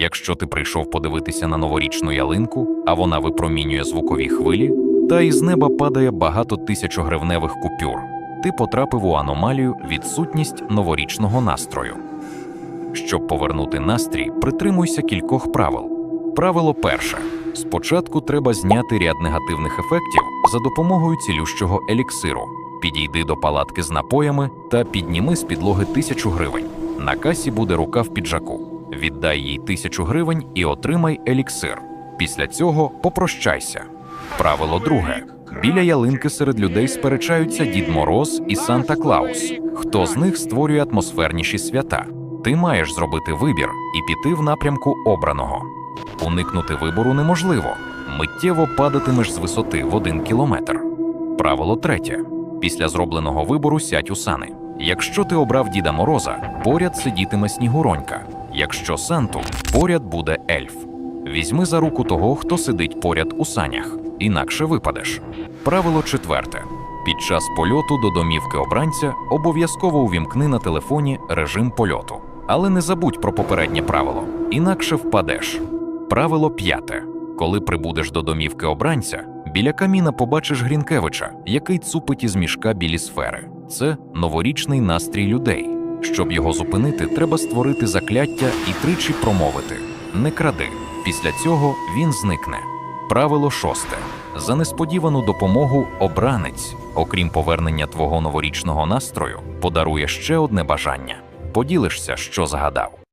Якщо ти прийшов подивитися на новорічну ялинку, а вона випромінює звукові хвилі, та із неба падає багато тисячогривневих купюр, ти потрапив у аномалію відсутність новорічного настрою. Щоб повернути настрій, притримуйся кількох правил. Правило перше: спочатку треба зняти ряд негативних ефектів за допомогою цілющого еліксиру. Підійди до палатки з напоями та підніми з підлоги тисячу гривень. На касі буде рука в піджаку. Віддай їй тисячу гривень і отримай еліксир. Після цього попрощайся. Правило друге: біля ялинки серед людей сперечаються Дід Мороз і Санта Клаус. Хто з них створює атмосферніші свята? Ти маєш зробити вибір і піти в напрямку обраного. Уникнути вибору неможливо. Миттєво падатимеш з висоти в один кілометр. Правило третє: після зробленого вибору сядь у сани. Якщо ти обрав Діда Мороза, поряд сидітиме Снігуронька. Якщо Санту, поряд буде ельф. Візьми за руку того, хто сидить поряд у санях, інакше випадеш. Правило четверте: під час польоту до домівки обранця обов'язково увімкни на телефоні режим польоту. Але не забудь про попереднє правило, інакше впадеш. Правило п'яте: коли прибудеш до домівки обранця, біля каміна побачиш Грінкевича, який цупить із мішка білі сфери. Це новорічний настрій людей. Щоб його зупинити, треба створити закляття і тричі промовити: не кради. Після цього він зникне. Правило шосте: за несподівану допомогу обранець, окрім повернення твого новорічного настрою, подарує ще одне бажання. Поділишся, що згадав.